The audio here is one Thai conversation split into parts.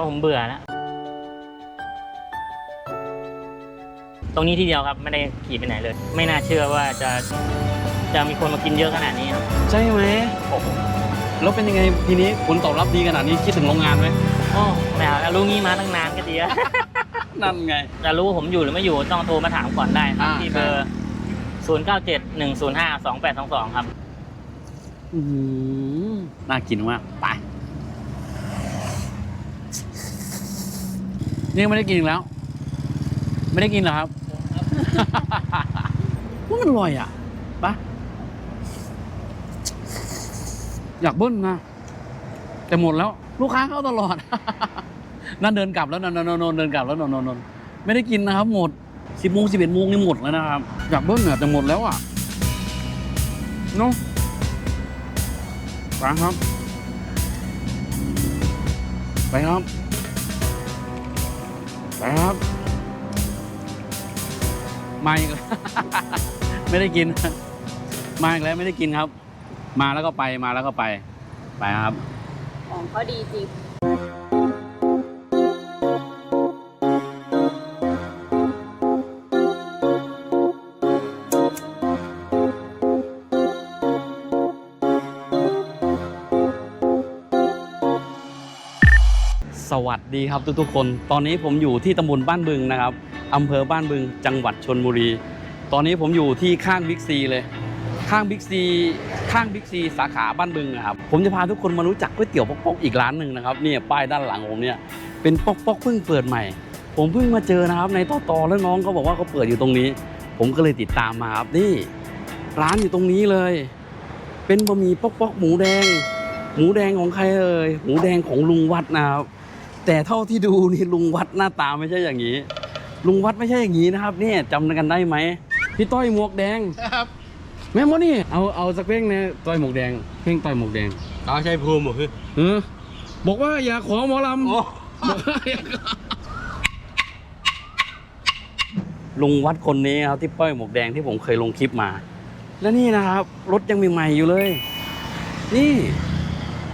ราะผมเบื่อแล้วตรงนี้ที่เดียวครับไม่ได้ขี่ไปไหนเลย ไม่น่าเชื่อว่าจะจะมีคนมากินเยอะขนาดนี้ครับใช่ไหมโอ้โหแล้วเป็นยังไงทีนี้ผลตอบรับดีขนาดนี้คิดถึงโรงงานไหมโอ้ไม่เอาแล้วรู้งี้มาตั้งนานก็ดีแล้วนั่นไงจะรู้ว่าผมอยู่หรือไม่อยู่ต้องโทรมาถามก่อนได้ครับอ่าที่เบอร์ 0 9 7 1 0 5 2 8 2 2 ครับอื้อหือน่ากินมากไป นี่ไม่ได้กินอีกแล้ว ไม่ได้กินเหรอครับ ว่ามันอร่อยอะปะอยากเบิ้ลนะ แต่หมดแล้ว ลูกค้าเข้าตลอด นั่นเดินกลับแล้วนนนนนเดินกลับแล้วนนนนไม่ได้กินนะครับ หมดสิบโมงสิบเอ็ดโมงนี่หมดแล้วนะครับ อยากเบิ้ลเนี่ยแต่หมดแล้วอะเนาะไปครับ ไปครับ ไปครับมาอีกแล้ว ไม่ได้กิน มาอีกแล้วไม่ได้กินครับ มาแล้วก็ไปมาแล้วก็ไปไปครับ ของเขาดีจริง วัสดีครับทุกๆคน ตอนนี้ผมอยู่ที่ตำบลบ้านบึงนะครับอำเภอบ้านบึง จังหวัดชนบุรี ตอนนี้ผมอยู่ที่ข้างบิ๊กซีเลย ข้างบิ๊กซีข้างบิ๊กซีสาขาบ้านบึงอะครับ ผมจะพาทุกคนมารู้จักก๋วยเตี๋ยวป๊อกๆอีกร้านหนึ่งนะครับเนี่ยป้ายด้านหลังผมเนี่ยเป็นป๊อกๆเพิ่งเปิดใหม่ ผมเพิ่งมาเจอนะครับในต่อตอแล้วน้องเขาบอกว่าเขาเปิดอยู่ตรงนี้ ผมก็เลยติดตามมาครับนี่ร้านอยู่ตรงนี้เลย เป็นบะหมี่ป๊อกๆหมูแดงหมูแดงของใครเอ่ยหมูแดงของลุงวัดนะครับ แต่เท่าที่ดูนี่ลุงวัดหน้าตาไม่ใช่อย่างนี้ ลุงวัดไม่ใช่อย่างนี้นะครับเนี่ยจำกันได้ไหมพี่ต้อยหมวกแดงครับแม่มดนี่เอาเอาสักเพลงเนี่ยต้อยหมวกแดงเพลงต้อยหมวกแดงเขาใช้ภูมิเหรอคือเออบอกว่าอย่าขอหมอลำโอ้บอกว่าอย่าขอลุงวัดคนนี้ครับที่ป้อยหมวกแดงที่ผมเคยลงคลิปมา แล้วนี่นะครับ รถยังใหม่ๆอยู่เลย นี่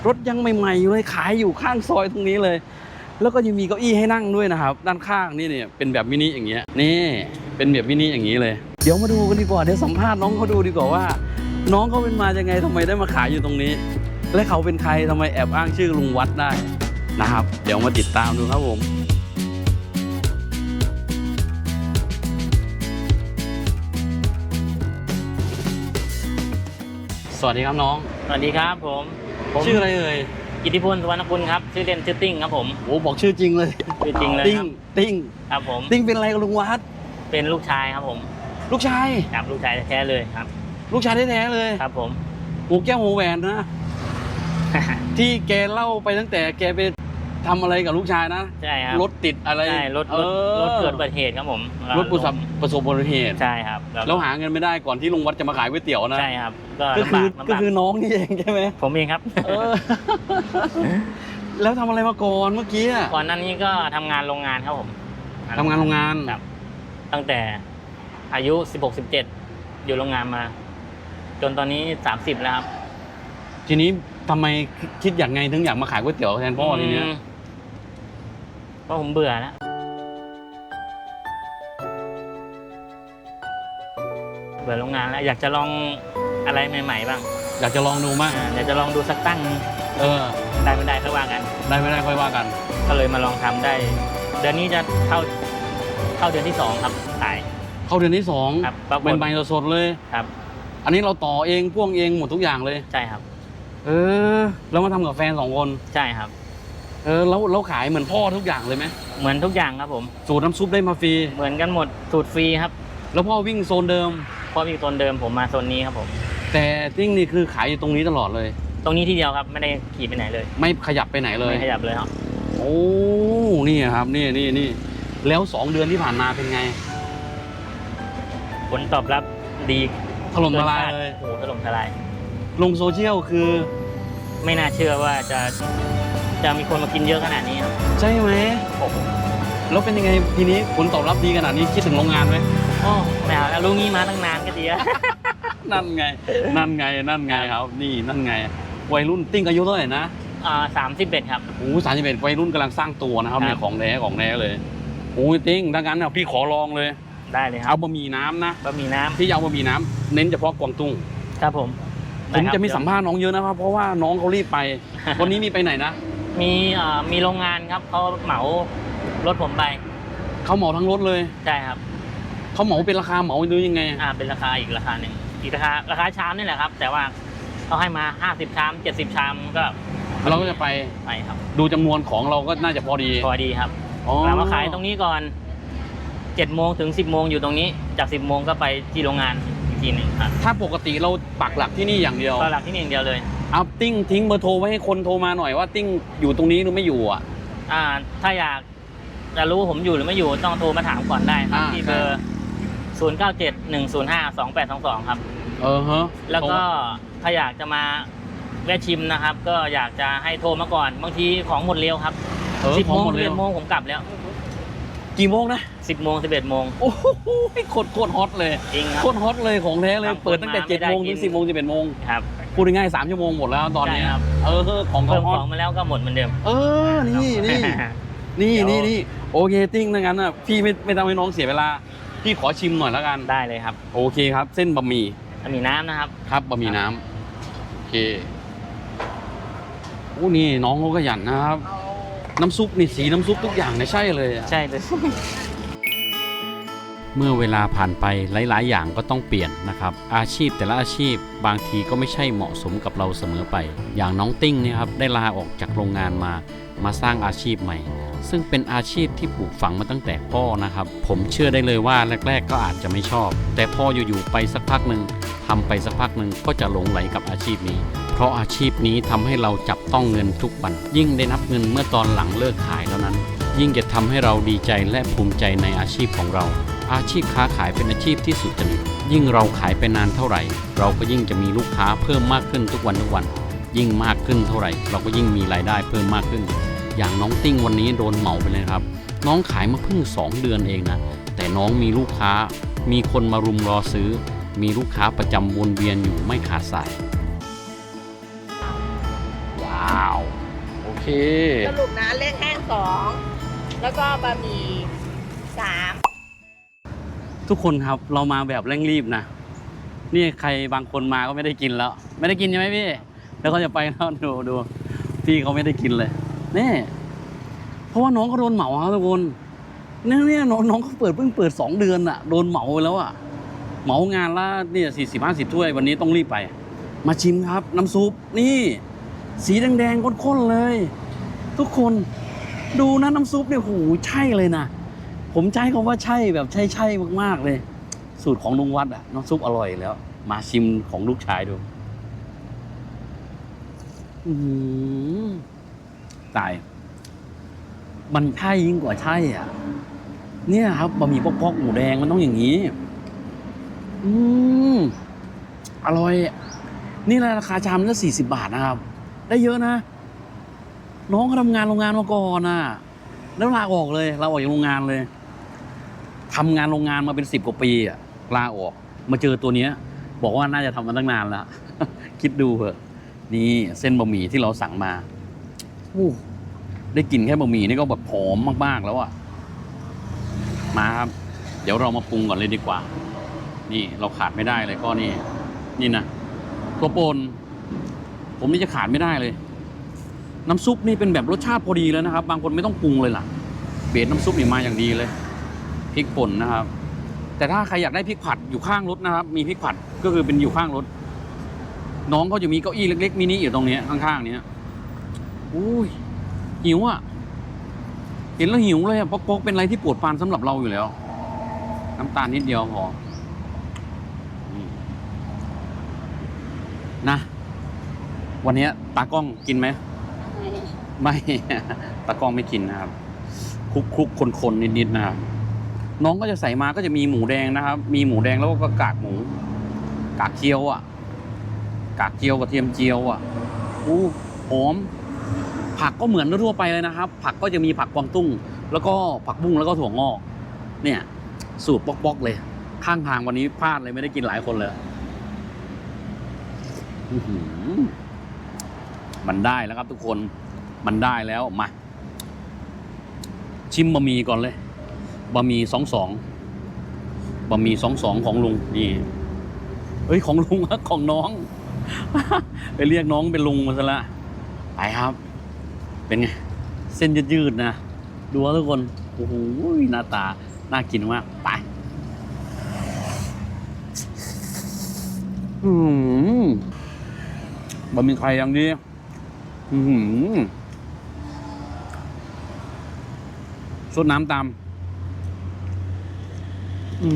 รถยังใหม่ๆอยู่เลยขายอยู่ข้างซอยตรงนี้เลย แล้วก็ยังมีเก้าอี้ให้นั่งด้วยนะครับ ด้านข้างนี่เนี่ยเป็นแบบมินิอย่างเงี้ยนี่เป็นแบบมินิอย่างนี้เลย เดี๋ยวมาดูกันดีกว่าเดี๋ยวสัมภาษณ์น้องเขาดูดีกว่าว่า น้องเขาเป็นมายังไงทำไมได้มาขายอยู่ตรงนี้ และเขาเป็นใครทำไมแอบอ้างชื่อลุงวัดได้นะครับ เดี๋ยวมาติดตามดูครับผมสวัสดีครับน้อง สวัสดีครับผมผมชื่ออะไรเอ่ย กิติพลสุวรรณคุณครับชื่อเล่นชื่อติ้งครับผมโอ้บอกชื่อจริงเลยชื่อจริงเลยติ้คงรับติ้งครับผมติ้งเป็นอะไรกับลุงวัดเป็นลูกชายครับผม ลูกชายครับลูกชายแท้ๆเลยครับ ลูกชายแท้ๆเลยครับ ผมหูแก้วหูแหวนนะที่แกเล่าไปตั้งแต่แกไป ทำอะไรกับลูกชายนะ ใช่ครับรถติดอะไรใช่รถรถออรถเกิดอุบัติเหตุครับผมรถประสบประสบอุบัติเหตุ ใช่ครับแล้วหาเงินไม่ได้ก่อนที่ลุงวัดจะมาขายก๋วยเตี๋ยวนะ ใช่ครับ ก็ก็ลำคืบาอกลำก็บากคือน้องนี่เองใช่ไหมผมเองครับ เออ แล้วทำอะไรมาก่อนเมื่อกี้อะก่อนหนั้นนี้ก็ทำงานโรงงานครับผมทำงานโรงงาน ครับ ตั้งแต่อายุ 16 17 อยู่โรงงานมา จนตอนนี้ 30 แล้วครับทีนี้ทำไมคิดอย่างไงถึงอยากมาขายก๋วยเตี๋ยวแทนพ่อทีเนี้ยม เพราะผมเบื่อแล้วเบื่อโรงงานแล้วอยากจะลองอะไรใหม่ๆบ้างอยากจะลองดูมั้ยอ่าอยากจะลองดูสักตั้งนึงเออ ได้ไม่ได้ค่อยว่ากัน ได้ไม่ได้ค่อยว่ากัน ก็เลยมาลองทำได้ เดือนนี้จะเข้าเข้าเดือนที่สองครับขายเข้าเดือนที่สองครับปรากฏเป็นใบสดๆเลย ครับอันนี้เราต่อเองพ่วงเองหมดทุกอย่างเลย ใช่ครับ เออ แล้วมาทำกับแฟนสองคน ใช่ครับ เออแล้วเราขายเหมือนพ่อทุกอย่างเลยไหมเหมือนทุกอย่างครับผม สูตรน้ำซุปได้มาฟรี เหมือนกันหมดสูตรฟรีครับ แล้วพ่อวิ่งโซนเดิมเพราะมีโซนเดิมผมมาโซนนี้ครับผม แต่ติ้งนี่คือขายอยู่ตรงนี้ตลอดเลย ตรงนี้ที่เดียวครับไม่ได้ขี่ไปไหนเลย ไม่ขยับไปไหนเลยไม่ขยับเลยครับโอ้นี่ครับนี่นี่นี่แล้วสองเดือนที่ผ่านมาเป็นไง ผลตอบรับดีถล่มทลายเลยโอ้โหถล่มทลาย ลงโซเชียลคือ ไม่น่าเชื่อว่าจะ จะมีคนมากินเยอะขนาดนี้ครับใช่ไหมโอ้โหแล้วเป็นยังไงทีนี้ผลตอบรับดีขนาดนี้คิดถึงโรงงานไหมโอ้ไม่เอาแล้วรู้งี้มาตั้งนานก็ดีแล้วนั่นไง นั่นไงนั่นไงครับ นี่นั่นไง วัยรุ่นติ้งอายุเท่าไหร่นะอ่าสามสิบเอ็ดครับ โอ้สามสิบเอ็ดวัยรุ่นกำลังสร้างตัวนะครับครับ เนี่ยของแท้ของแท้เลยโอ้ยติ้งถ้างั้นเนี่ยพี่ขอลองเลย ได้เลยครัเอาบบะหมี่น้ำนะ บะหมี่น้ำพี่จะเอาบะหมี่น้ำเน้นเฉพาะกวางตุ้งครับผมผมได้ครับจะมีสัมภาษณ์น้องเยอะนะครับ เพราะว่าน้องเขารีบไป วันนี้มีไปไหนนะ มีอ่ามีโรงงานครับเขาเหมารถผมไปเขาเหมาทั้งรถเลยใช่ครับเขาเหมาเป็นราคาเหมาหรือยังไงอ่าเป็นราคาอีกราคาหนึ่งอีกราคาราคาชามนี่แหละครับ แต่ว่าเขาให้มาห้าสิบชามเจ็ดสิบชามก็เราก็จะไปไปครับดูจำนวนของเราก็น่าจะพอดีพอดีครับอ๋อเรามาขายตรงนี้ก่อนเจ็ดโมงถึงสิบโมงอยู่ตรงนี้จากสิบโมงก็ไปที่โรงงานอีกทีหนึ่งครับถ้าปกติเราปักหลักที่นี่อย่างเดียวก็หลักที่นี่อย่างเดียวเลยเอาติ้งทิ้งเบอร์โทรไว้ให้คนโทรมาหน่อยว่าติ้งอยู่ตรงนี้หรือไม่อยู่อะ อ่า ถ้าอยากจะรู้ว่าผมอยู่หรือไม่อยู่ต้องโทรมาถามก่อนได้ครับอ่าที่เบอร์ศูนย์เก้าเจ็ดหนึ่งศูนย์ห้าสองแปดสองสองครับ เออฮะแล้วก็ถ้าอยากจะมาแวะชิมนะครับ ก็อยากจะให้โทรมาก่อน บางทีของหมดเร็วครับเออสิบของโมงหมดสิบเร็เอ็วดโมงผมกลับแล้วกี่โมงนะสิบโมงสิบเอ็ดโมงโอ้โหโคตรโคตรฮอตเลยจริงครัโคตรฮอตเลยของแท้เลย บางคนเปิดตั้งแต่มาเจ็ดไม่ได้โมงกิถึน งสิบโมงสิบเอ็ดโมง ครับ พูดง่ายๆสามชั่วโมงหมดแล้วตอนเนี้ยใช่ครับ เออของเพิ่เขามฮอขตองมาแล้วก็หมดเหมือนเดิม เออนี่นี่ นี่เดี๋ยวนี่นี่โอเคติ้งดังนั้นอะพี่ไม่ไม่ทำให้น้องเสียเวลา พี่ขอชิมหน่อยแล้วกันได้เลยครับโอเคครับ เส้นบะหมี่จะมีน้ำนะครับ ครับบะหมี่น้ำโอเคโอ้นี่น้องเขาขยันนะครับ น้ำซุปนี่สีน้ำซุปทุกอย่างเนี่ยใช่เลยอะใช่เลย เมื่อเวลาผ่านไปหลาย ๆ อย่างก็ต้องเปลี่ยนนะครับ อาชีพแต่ละอาชีพบางทีก็ไม่ใช่เหมาะสมกับเราเสมอไป อย่างน้องติ้งเนี่ยครับได้ลาออกจากโรงงานมา มาสร้างอาชีพใหม่ ซึ่งเป็นอาชีพที่ปลูกฝังมาตั้งแต่พ่อนะครับ ผมเชื่อได้เลยว่าแรก ๆ ก็อาจจะไม่ชอบ แต่พ่ออยู่ ๆ ไปสักพักหนึ่งทำไปสักพักหนึ่งก็จะหลงไหลกับอาชีพนี้ เพราะอาชีพนี้ทำให้เราจับต้องเงินทุกวัน ยิ่งได้นับเงินเมื่อตอนหลังเลิกขายแล้วนั้น ยิ่งจะทำให้เราดีใจและภูมิใจในอาชีพของเรา อาชีพค้าขายเป็นอาชีพที่สุจริต ยิ่งเราขายไปนานเท่าไหร่ เราก็ยิ่งจะมีลูกค้าเพิ่มมากขึ้นทุกวันทุกวัน ยิ่งมากขึ้นเท่าไหร่ เราก็ยิ่งมีรายได้เพิ่มมากขึ้น อย่างน้องติ้งวันนี้โดนเหมาไปเลยครับ น้องขายมาเพิ่ง 2 เดือนเองนะ แต่น้องมีลูกค้า มีคนมารุมรอซื้อ มีลูกค้าประจำวนเวียนอยู่ไม่ขาดสาย ว้าว โอเค สรุปนะเล็กแห้งสองแล้วก็บะหมี่สาม ทุกคนครับเรามาแบบเร่งรีบนะนี่ใครบางคนมาก็ไม่ได้กินแล้ว ไม่ได้กินใช่ไหมพี่ แล้วเขาจะไปแล้วดูดูพี่เขาไม่ได้กินเลยนี่เพราะว่าน้องเขาโดนเหมาครับทุกคนนี่เนี่ยน้องน้องเขาเปิดเพิ่งเปิดสองเดือนอะโดนเหมาไปแล้วอะเหมางานละเนี่ยสี่สิบห้าสิบถ้วยวันนี้ต้องรีบไป มาชิมครับ น้ำซุปนี่ สีแดงๆข้นๆเลย ทุกคนดูนะน้ำซุปเนี่ยโหใช่เลยนะ ผมใช้คำว่าใช่แบบใช่ใช่มาก ๆ เลย สูตรของลุงวัดอะน้ำซุปอร่อยแล้ว มาชิมของลูกชายดูอื้อหือตาย มันใช่ยิ่งกว่าใช่อะ เนี่ยครับบะหมี่ปอกๆหมูแดงมันต้องอย่างนี้ อืมอร่อย นี่ราคาชามละสี่สิบาทนะครับ ได้เยอะนะ น้องเขาทำงานโรงงานมาก่อนน่ะ แล้วลาออกเลยลาออกจากโรงงานเลย ทำงานโรงงานมาเป็นสิบกว่าปีอะลาออก มาเจอตัวเนี้ย บอกว่าน่าจะทำมาตั้งนานแล้ว คิดดูเถอะนี่เส้นบะหมี่ที่เราสั่งมาอู้ได้กลินแค่บะหมี่นี่ก็แบบหอมมากๆแล้วอะมาครับ เดี๋ยวเรามาปรุงก่อนเลยดีกว่า นี่เราขาดไม่ได้เลยก็นี่ นี่นะตัวปนผมนี่จะขาดไม่ได้เลย น้ำซุปนี่เป็นแบบรสชาติพอดีแล้วนะครับ บางคนไม่ต้องปรุงเลยล่ะ เบสน้ำซุปนี่มาอย่างดีเลย พริกป่นนะครับ แต่ถ้าใครอยากได้พริกผัดอยู่ข้างรถนะครับ มีพริกผัดก็คือเป็นอยู่ข้างรถ น้องเขาจะมีเก้าอี้เล็กๆมินิอยู่ตรงเนี้ยข้างๆเนี้ยอุ้ยหิวอะ เห็นแล้วหิวเลยอะป๊อกๆเป็นอะไรที่ปวดปานสำหรับเราอยู่แล้ว น้ำตาลนิดเดียวพอนี่นะวันเนี้ยตากล้องกินไหมไม่ ตากล้องไม่กินนะครับคลุกคลุกคนคนๆนิดๆนะครับ น้องก็จะใส่มาก็จะมีหมูแดงนะครับ มีหมูแดงแล้วก็กากหมู กากเจียวอะ กากเจียวกับเทียมเจียวอะอู้หอม ผักก็เหมือนทั่วไปเลยนะครับ ผักก็จะมีผักกวางตุ้ง แล้วก็ผักบุ้งแล้วก็ถั่วงอก เนี่ย สูตรป๊อกๆเลย ข้างทางวันนี้พลาดเลยไม่ได้กินหลายคนเลยมันได้แล้วครับทุกคน มันได้แล้วมา ชิมบะหมี่ก่อนเลย บะหมี่สองสองบะหมี่สองสองของลุงนี่เฮ้ยของลุงของน้อง ไปเรียกน้องเป็นลุงมาซะละไปครับ เป็นไง เส้นยืดๆนะ ดูว่าทุกคน โอ้โหหน้าตา น่ากินมาก ไปอืมบะหมี่ไข่อย่างดีอืมสดน้ำตาม อื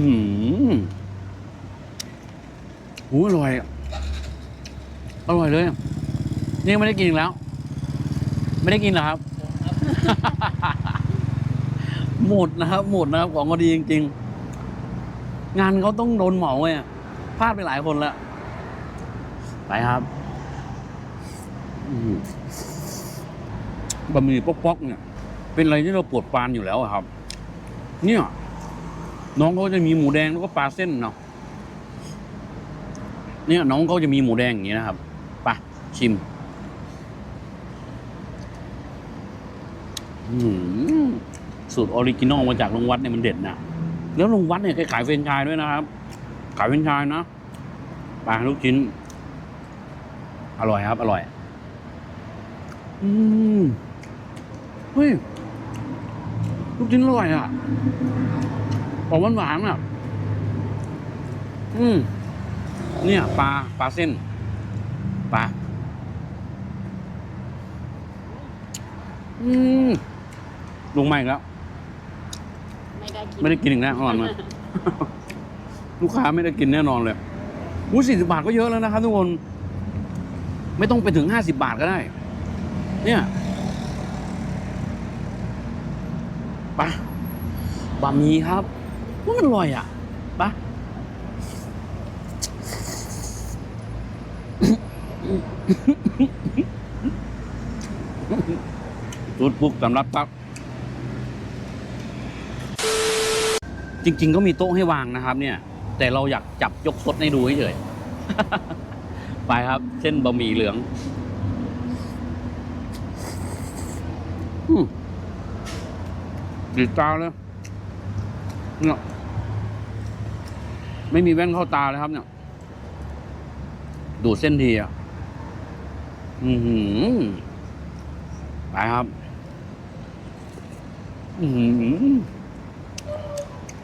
มหูอร่อยอะอร่อยเลยอะนี่ไม่ได้กินอีกแล้ว ไม่ได้กินเหรอครับ หมดนะครับ หมดนะครับ ของก็ดีจริง ๆ งานเขาต้องโดนเหมาไงอะพลาดไปหลายคนแล้วไปครับอืมบะหมี่ป๊อกๆเนี่ย เป็นอะไรที่เราปวดปรานอยู่แล้วอะครับ เนี่ย น้องเขาจะมีหมูแดงแล้วก็ปลาเส้นเนาะเนี่ยน้องเขาจะมีหมูแดงอย่างนี้นะครับไปชิมอืมสูตรออริจินอลมาจากลุงวัดเนี่ยมันเด็ดนะแล้วลุงวัดเนี่ยแกขายเฟรนไชส์ด้วยนะครับ ขายเฟรนไชส์นะปลาลูกชิ้น อร่อยครับ อร่อย อืมเฮ้ยลูกชิ้นอร่อยอะ ออกหวานหวานๆอะ อืมเนี่ยปลาปลาเส้นปลาอืมลุงใหม่แล้ว ไม่ได้กินไม่ได้กินอีกแน่นอนเลยลูกค้าไม่ได้กินแน่นอนเลยอู้สี่สิบาทก็เยอะแล้วนะครับทุกคน ไม่ต้องไปถึงห้าสิบาทก็ได้ เนี่ยไปะบะหมี่ครับ ว่ามันอร่อยอะไปะรุดปุ๊บสำรับปั๊บจริง ๆ ก็มีโต๊ะให้วางนะครับ เนี่ย แต่เราอยากจับยกสดให้ดูเฉยๆไปครับ เส้นบะหมี่เหลืองอืมดีดตาเลยเนี่ย ไม่มีแว่นเข้าตาเลยครับเนี่ย ดูดเส้นทีอะ อือหือไปครับ อือหือ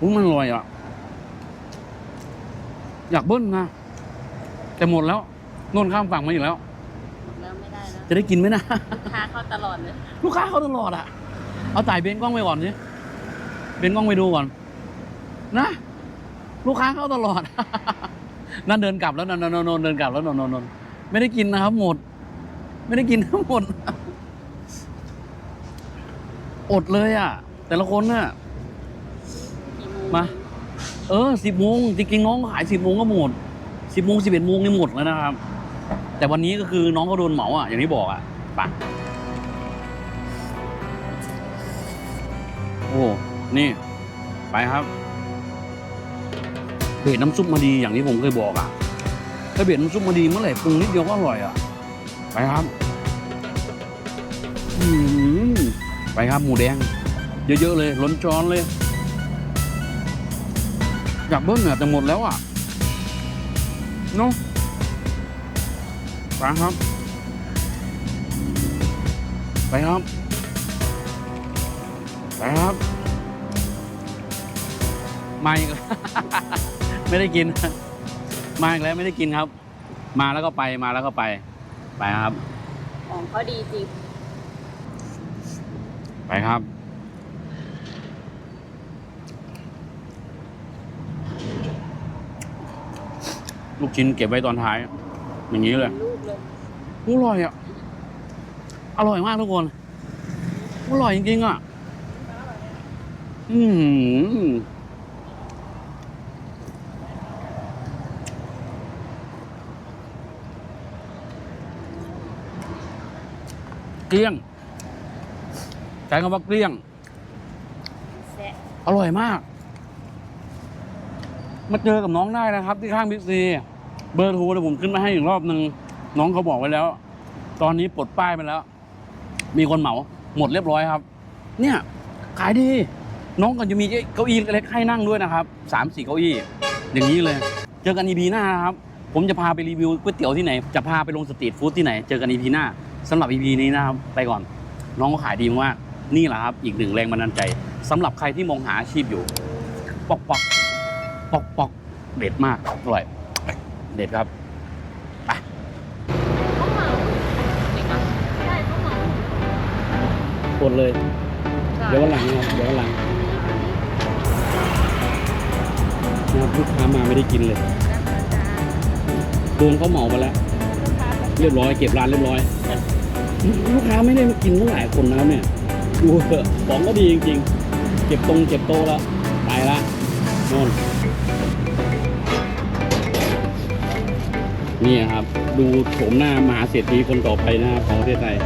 อุ้ยมันอร่อยอะ อยากเบิ้ลนะแต่หมดแล้วโน่นข้ามฝั่งมาอีกแล้ว แล้วไม่ได้แล้วจะได้กินไหมนะ ลูกค้าเข้าตลอดเลย ลูกค้าเขาตลอดอะ เอาถ่ายเบนกล้องไปก่อนสิ เบนกล้องไปดูก่อน นะ ลูกค้าเข้าตลอด นั่นเดินกลับแล้วนนนนนเดินกลับแล้วนนนนไม่ได้กินนะครับ หมด ไม่ได้กินทั้งหมด อดเลยอะ แต่ละคนน่ะกี่โมา เออสิบโมงจริงๆน้องขายสิบโมงก็หมดสิบโมงสิบเอ็ดโมงนี่หมดแล้วนะครับ แต่วันนี้ก็คือน้องเขาโดนเหมาอะอย่างที่บอกอะไปะโอ้นี่ ไปครับ เบ็ดน้ำซุปมาดีอย่างที่ผมเคยบอกอะถ้าเบ็ดน้ำซุปมาดีเมื่อไหร่ปรุงนิดเดียวก็อร่อยอะ ไปครับอืมไปครับหมูแดง เยอะๆเลยล้นจอนเลยอยากเบิ้ลเนี่ยแต่หมดแล้วอะเนาะไปครับ ไปครับ ไปครับ ไมาอีกแล้ว ไม่ได้กิน มาอีกแล้วไม่ได้กินครับ มาแล้วก็ไปมาแล้วก็ไป ไปครับ ของเขาดีจริง ไปครับ ลูกชิ้นเก็บไว้ตอนท้าย อย่างนี้เลยลูกเลยอร่อยอะ อร่อยมากทุกคน อร่อยจริงๆอะ อืม เกลี้ยงใช้คำว่าเกลี้ยง แซะอร่อยมาก มาเจอกับน้องได้นะครับ ที่ข้างบิ๊กซี เบอร์โทรเดี๋ยวผมขึ้นมาให้อีกรอบหนึ่งน้องเขาบอกไว้แล้ว ตอนนี้ปลดป้ายไปแล้ว มีคนเหมา หมดเรียบร้อยครับ เนี่ย ขายดี น้องก็จะมีเก้าอี้เล็กๆให้นั่งด้วยนะครับสามสี่เก้าอี้ อย่างนี้เลย เจอกันอีพีหน้านะครับ ผมจะพาไปรีวิวก๋วยเตี๋ยวที่ไหน จะพาไปลงสตรีทฟู้ดที่ไหน เจอกันอีพีหน้า สำหรับอีพีนี้นะครับไปก่อน น้องก็ขายดีมากนี่แหละครับ อีกหนึ่งแรงบันดาลใจสำหรับใครที่มองหาอาชีพอยู่ ปอกปอกปอกปอกเด็ดมากอร่อยเด็ดครับเขาเหมาใช่เขาเหมากดเลย เดี๋ยววันหลังนะครับเดี๋ยววันหลังนะครับลูกค้ามาไม่ได้กินเลยโดนเขาเหมาไปแล้ว เรียบร้อยเก็บร้านเรียบร้อย ลูกค้าไม่ได้มากินตั้งหลายคนนะครับเนี่ยดูเถอะของก็ดีจริงๆ เก็บตรงเก็บโตแล้วไปละนอนนี่ครับ ดูโฉมหน้ามหาเศรษฐีคนต่อไปนะครับของประเทศไทย